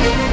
Музика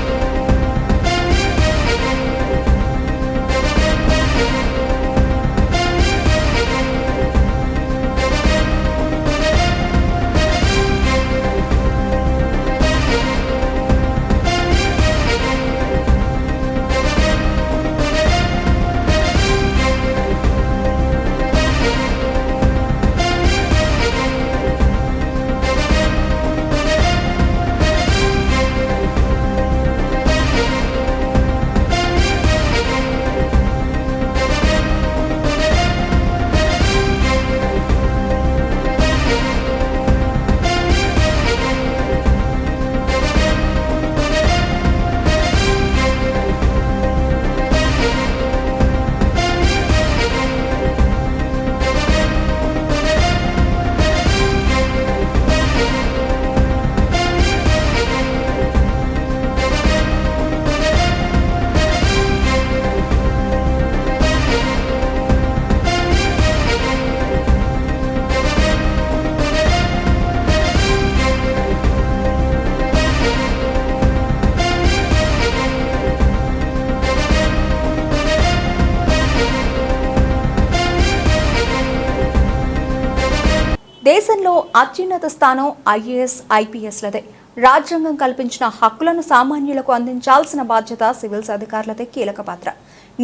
అత్యున్నత స్థానం ఐఏఎస్ ఐపీఎస్లదే. రాజ్యాంగం కల్పించిన హక్కులను సామాన్యులకు అందించాల్సిన బాధ్యత సివిల్స్ అధికారులదే కీలక పాత్ర.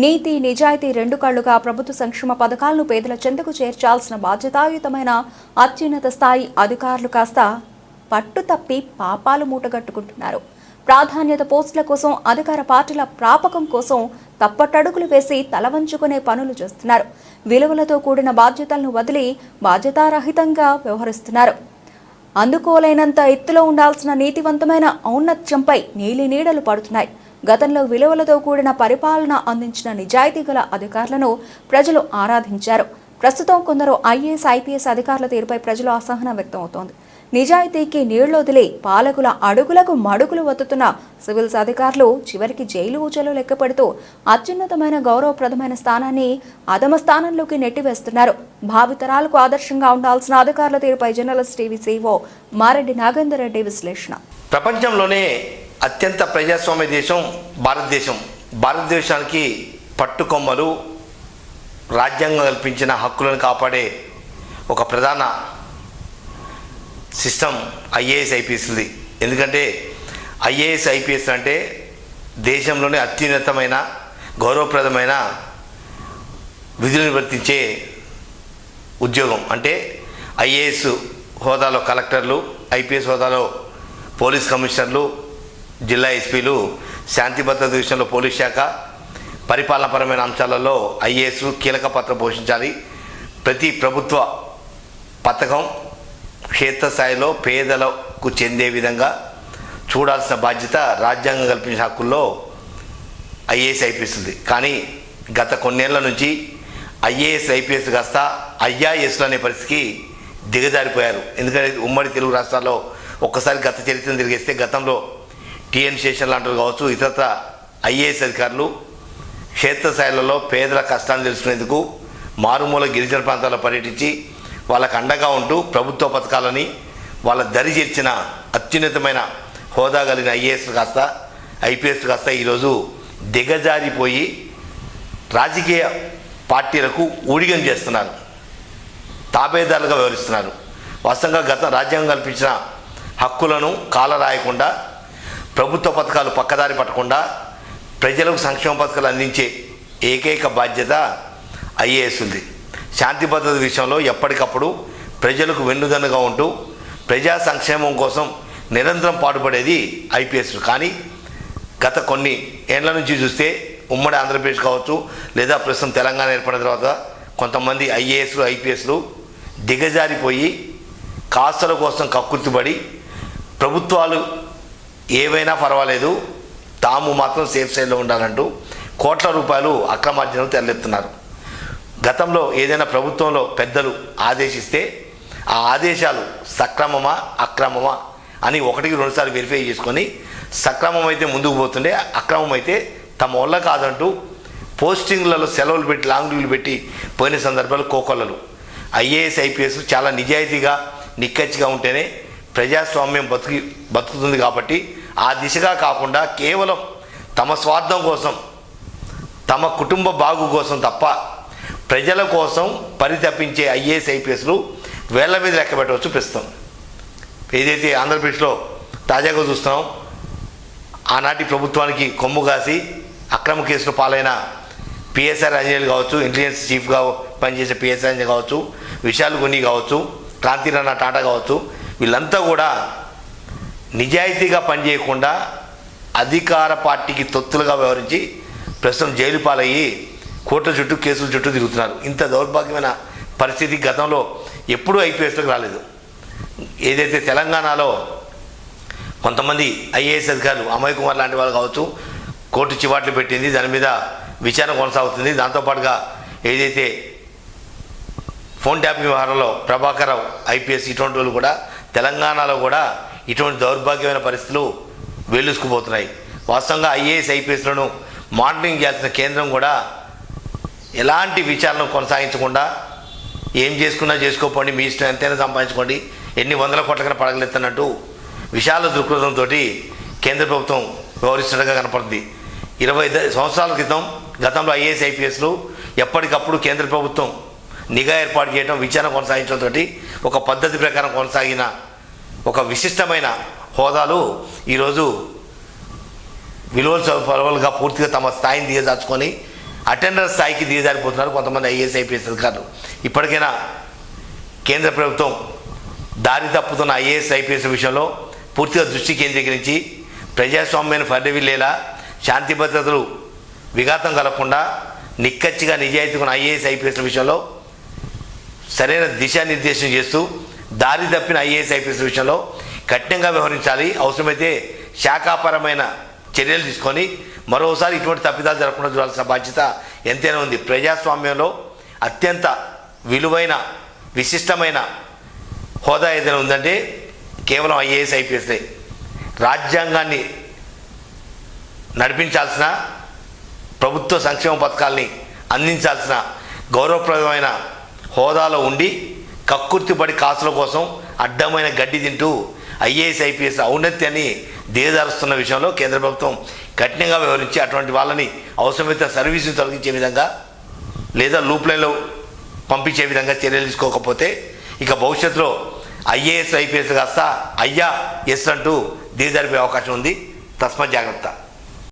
నీతి నిజాయితీ రెండు కళ్ళుగా ప్రభుత్వ సంక్షేమ పథకాలను పేదల చెందుకు చేర్చాల్సిన బాధ్యతాయుతమైన అత్యున్నత స్థాయి అధికారులు కాస్త పట్టు తప్పి పాపాలు మూటగట్టుకుంటున్నారు. ప్రాధాన్యత పోస్టుల కోసం అధికార పార్టీల ప్రాపకం కోసం తప్పటడుగులు వేసి తల వంచుకునే పనులు చేస్తున్నారు. విలువలతో కూడిన బాధ్యతలను వదిలి బాధ్యతారహితంగా వ్యవహరిస్తున్నారు. అందుకోలేనంత ఎత్తులో ఉండాల్సిన నీతివంతమైన ఔన్నత్యంపై నీలి నీడలు పడుతున్నాయి. గతంలో విలువలతో కూడిన పరిపాలన అందించిన నిజాయితీ గల అధికారులను ప్రజలు ఆరాధించారు. ప్రస్తుతం కొందరు ఐఏఎస్ ఐపీఎస్ అధికారుల తీరుపై ప్రజలు అసహనం వ్యక్తమవుతోంది. నిజాయితీకి నీళ్ళొదిలి పాలకుల అడుగులకు మడుగులు వత్తుతున్న సివిల్స్ అధికారులు చివరికి జైలు ఊచలు లెక్కపెడుతూ అత్యున్నతమైన గౌరవప్రదమైన స్థానాన్ని అధమ స్థానంలోకి నెట్టివేస్తున్నారు. భావితరాలకు ఆదర్శంగా ఉండాల్సిన అధికారుల తీరుపై journalist TV CO Mareddy Nagender Reddy విశ్లేషణ. ప్రపంచంలోనే అత్యంత ప్రజాస్వామ్య దేశం భారతదేశం. భారతదేశానికి పట్టుకొమ్మలు రాజ్యాంగం కల్పించిన హక్కులను కాపాడే ఒక ప్రధాన సిస్టమ్ ఐఏఎస్ ఐపీఎస్ది ఎందుకంటే ఐఏఎస్ ఐపీఎస్ అంటే దేశంలోనే అత్యున్నతమైన గౌరవప్రదమైన విధులు నిర్వర్తించే ఉద్యోగం. అంటే ఐఏఎస్ హోదాలో కలెక్టర్లు ఐపీఎస్ హోదాలో పోలీస్ కమిషనర్లు జిల్లా ఎస్పీలు శాంతి భద్రత విషయంలో పోలీస్ శాఖ పరిపాలనపరమైన అంశాలలో ఐఏఎస్ కీలక పాత్ర పోషించాలి. ప్రతి ప్రభుత్వ పథకం క్షేత్రస్థాయిలో పేదలకు చెందే విధంగా చూడాల్సిన బాధ్యత రాజ్యాంగం కల్పించిన హక్కుల్లో ఐఏఎస్ ఐపీఎస్ ఉంది కానీ గత కొన్నేళ్ళ నుంచి ఐఏఎస్ ఐపీఎస్ కాస్త ఐఆర్ఎస్లు అనే పరిస్థితికి దిగజారిపోయారు. ఎందుకంటే ఉమ్మడి తెలుగు రాష్ట్రాల్లో ఒక్కసారి గత చరిత్రను తిరిగేస్తే గతంలో టీఎన్ శేషన్ లాంటివి కావచ్చు ఇతరత్ర ఐఏఎస్ అధికారులు క్షేత్రస్థాయిలలో పేదల కష్టాన్ని తెలుసుకునేందుకు మారుమూల గిరిజన ప్రాంతాల్లో పర్యటించి వాళ్ళకు అండగా ఉంటూ ప్రభుత్వ పథకాలని వాళ్ళ దరి చేర్చిన అత్యున్నతమైన హోదా కలిగిన ఐఏఎస్ కాస్త ఐపీఎస్ కాస్త ఈరోజు దిగజారిపోయి రాజకీయ పార్టీలకు ఊడిగం చేస్తున్నారు. తాబేదారులుగా వ్యవహరిస్తున్నారు. వాస్తవంగా గత రాజ్యాంగం కల్పించిన హక్కులను కాలరాయకుండా ప్రభుత్వ పథకాలు పక్కదారి పట్టకుండా ప్రజలకు సంక్షేమ పథకాలు అందించే ఏకైక బాధ్యత ఐఏఎస్ ఉంది శాంతి భద్రత విషయంలో ఎప్పటికప్పుడు ప్రజలకు వెన్నుదన్నుగా ఉంటూ ప్రజా సంక్షేమం కోసం నిరంతరం పాటుపడేది ఐపీఎస్లు కానీ గత కొన్ని ఏళ్ళ నుంచి చూస్తే ఉమ్మడి ఆంధ్రప్రదేశ్ కావచ్చు లేదా ప్రస్తుతం తెలంగాణ ఏర్పడిన తర్వాత కొంతమంది ఐఏఎస్లు ఐపీఎస్లు దిగజారిపోయి కాస్తల కోసం కక్కుర్తిపడి ప్రభుత్వాలు ఏవైనా పర్వాలేదు తాము మాత్రం సేఫ్ సైడ్లో ఉండాలంటూ కోట్ల రూపాయలు అక్రమార్జనలు తెరలేపుతున్నారు. గతంలో ఏదైనా ప్రభుత్వంలో పెద్దలు ఆదేశిస్తే ఆ ఆదేశాలు సక్రమమా అక్రమమా అని ఒకటికి రెండుసార్లు వెరిఫై చేసుకొని సక్రమం అయితే ముందుకు పోతుండే అక్రమం అయితే తమ వల్ల కాదంటూ పోస్టింగ్లలో సెలవులు పెట్టి లాంగ్ లీవ్లు పెట్టి పోయిన సందర్భాలు కోకొల్లలు. ఐఏఎస్ ఐపీఎస్ చాలా నిజాయితీగా నిక్కచ్చిగా ఉంటేనే ప్రజాస్వామ్యం బతుకి బతుకుతుంది కాబట్టి ఆ దిశగా కాకుండా కేవలం తమ స్వార్థం కోసం తమ కుటుంబ బాగు కోసం తప్ప ప్రజల కోసం పరితపించే ఐఏఎస్ ఐపీఎస్లు వేళ్ళ మీద లెక్క పెట్టవచ్చు ప్రస్తుతం. ఏదైతే ఆంధ్రప్రదేశ్లో తాజాగా చూస్తున్నాం ఆనాటి ప్రభుత్వానికి కొమ్ము కాసి అక్రమ కేసులు పాలైన పిఎస్ఆర్ అంజనేయులు కావచ్చు ఇంటెలిజెన్స్ చీఫ్గా పనిచేసే పిఎస్ఆర్ అంజనీ కావచ్చు విశాల్ గుని కావచ్చు క్రాంతిరన్న టాటా కావచ్చు వీళ్ళంతా కూడా నిజాయితీగా పనిచేయకుండా అధికార పార్టీకి తొత్తులుగా వ్యవహరించి ప్రస్తుతం జైలు పాలయ్యి కోర్టుల చుట్టూ కేసుల చుట్టూ తిరుగుతున్నారు. ఇంత దౌర్భాగ్యమైన పరిస్థితి గతంలో ఎప్పుడూ ఐపీఎస్లోకి రాలేదు. ఏదైతే తెలంగాణలో కొంతమంది ఐఏఎస్ అధికారులు అమయ్ కుమార్ లాంటి వాళ్ళు కావచ్చు కోర్టు చివాట్లు పెట్టింది దాని మీద విచారణ కొనసాగుతుంది. దాంతోపాటుగా ఏదైతే ఫోన్ ట్యాపింగ్ వ్యవహారంలో ప్రభాకర్ రావు ఐపీఎస్ ఇటువంటి వాళ్ళు కూడా తెలంగాణలో కూడా ఇటువంటి దౌర్భాగ్యమైన పరిస్థితులు వేలుసుకుపోతున్నాయి వాస్తవంగా ఐఏఎస్ ఐపీఎస్లను మానిటరింగ్ చేయాల్సిన కేంద్రం కూడా ఎలాంటి విచారణ కొనసాగించకుండా ఏం చేసుకున్నా చేసుకోపోండి మీ ఇష్టం ఎంతైనా సంపాదించుకోండి ఎన్ని వందల కోట్లకైనా పడగలెత్తన్నట్టు విశాల దృక్పథంతో కేంద్ర ప్రభుత్వం వ్యవహరిస్తున్నట్టుగా కనపడుతుంది. ఇరవై సంవత్సరాల క్రితం గతంలో ఐఏఎస్ ఐపీఎస్లు ఎప్పటికప్పుడు కేంద్ర ప్రభుత్వం నిఘా ఏర్పాటు చేయడం విచారణ కొనసాగించడంతో ఒక పద్ధతి ప్రకారం కొనసాగిన ఒక విశిష్టమైన హోదాలు ఈరోజు విలువలు పలువలుగా పూర్తిగా తమ స్థాయిని దిగజార్చుకొని అటెండర్ స్థాయికి దిగజారిపోతున్నారు కొంతమంది ఐఏఎస్ ఐపీఎస్ అధికారులు. ఇప్పటికైనా కేంద్ర ప్రభుత్వం దారి తప్పుతున్న ఐఏఎస్ ఐపీఎస్ విషయంలో పూర్తిగా దృష్టి కేంద్రీకరించి ప్రజాస్వామ్యాన్ని ఫర్డవిల్లేలా శాంతి భద్రతలు విఘాతం కలగకుండా నిక్కచ్చిగా నిజాయితీగా ఉన్న ఐఏఎస్ ఐపీఎస్ విషయంలో సరైన దిశానిర్దేశం చేస్తూ దారి తప్పిన ఐఏఎస్ ఐపీఎస్ విషయంలో కఠినంగా వ్యవహరించాలి. అవసరమైతే శాఖాపరమైన చర్యలు తీసుకొని మరోసారి ఇటువంటి తప్పిదాలు జరగకుండా చూడాల్సిన బాధ్యత ఎంతైనా ఉంది. ప్రజాస్వామ్యంలో అత్యంత విలువైన విశిష్టమైన హోదా ఏదైనా ఉందంటే కేవలం ఐఏఎస్ ఐపీఎస్లే రాజ్యాంగాన్ని నడిపించాల్సిన ప్రభుత్వ సంక్షేమ పథకాల్ని అందించాల్సిన గౌరవప్రదమైన హోదాలో ఉండి కక్కుర్తిపడి కాసుల కోసం అడ్డమైన గడ్డి తింటూ ఐఏఎస్ ఐపీఎస్ ఔన్నత్యాన్ని దిగజారుస్తున్న విషయంలో కేంద్ర ప్రభుత్వం కఠినంగా వ్యవహరించి అటువంటి వాళ్ళని అవసరమైతే సర్వీసులు తొలగించే విధంగా లేదా లూప్ లైన్లో పంపించే విధంగా చర్యలు తీసుకోకపోతే ఇక భవిష్యత్తులో ఐఏఎస్ ఐపీఎస్ కాస్త అయ్యా ఎస్ అంటూ దిగజారిపోయే అవకాశం ఉంది. తస్మత్ జాగ్రత్త.